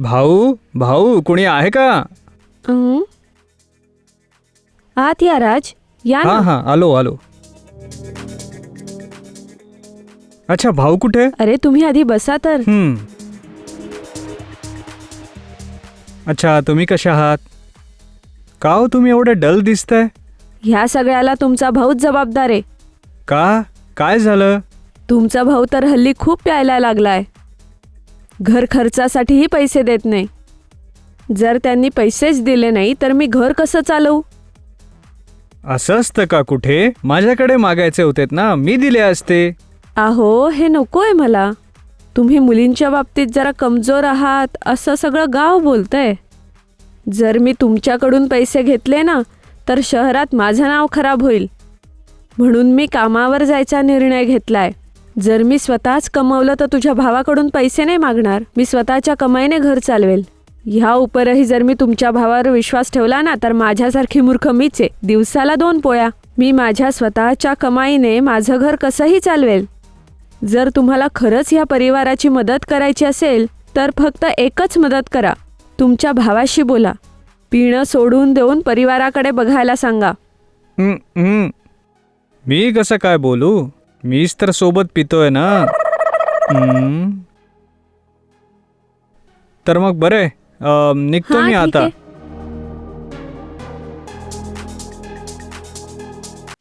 भाऊ भाऊ कुणी आहे का? आत या राज या हा ना हा आलो आलो. अच्छा भाऊ कुठे? अरे तुम्ही आधी बसा तर. हम्म. अच्छा तुम्ही कशा आहात? का हो तुम्ही एवढे डल दिसताय? ह्या सगळ्याला तुमचा भाऊच जबाबदार आहे. का? काय झालं? तुमचा भाऊ तर हल्ली खूप प्यायला लागलाय. घर खर्चासाठीही पैसे देत नाही. जर त्यांनी पैसेच दिले नाही तर मी घर कसं चालवू? असं असतं का कुठे? माझ्याकडे मागायचे होतेत ना मी दिले असते. आहो हे नकोय मला. तुम्ही मुलींच्या बाबतीत जरा कमजोर आहात असं सगळं गाव बोलतंय. जर मी तुमच्याकडून पैसे घेतले ना तर शहरात माझं नाव खराब होईल. म्हणून मी कामावर जायचा निर्णय घेतलाय. जर मी स्वतःच कमवलं तर तुझ्या भावाकडून पैसे नाही मागणार. मी स्वतःच्या कमाईने घर चालवेल. ह्या उपरही जर मी तुमच्या भावावर विश्वास ठेवला ना तर माझ्यासारखी मूर्ख मीच आहे. दिवसाला दोन पोळ्या. मी माझ्या स्वतःच्या कमाईने माझं घर कसंही चालवेल. जर तुम्हाला खरंच ह्या परिवाराची मदत करायची असेल तर फक्त एकच मदत करा. तुमच्या भावाशी बोला. पिणं सोडून देऊन परिवाराकडे बघायला सांगा. मी कसं काय बोलू? मीच तर सोबत पितोय ना. हम्म. तर मग बरे निघतो मी आता.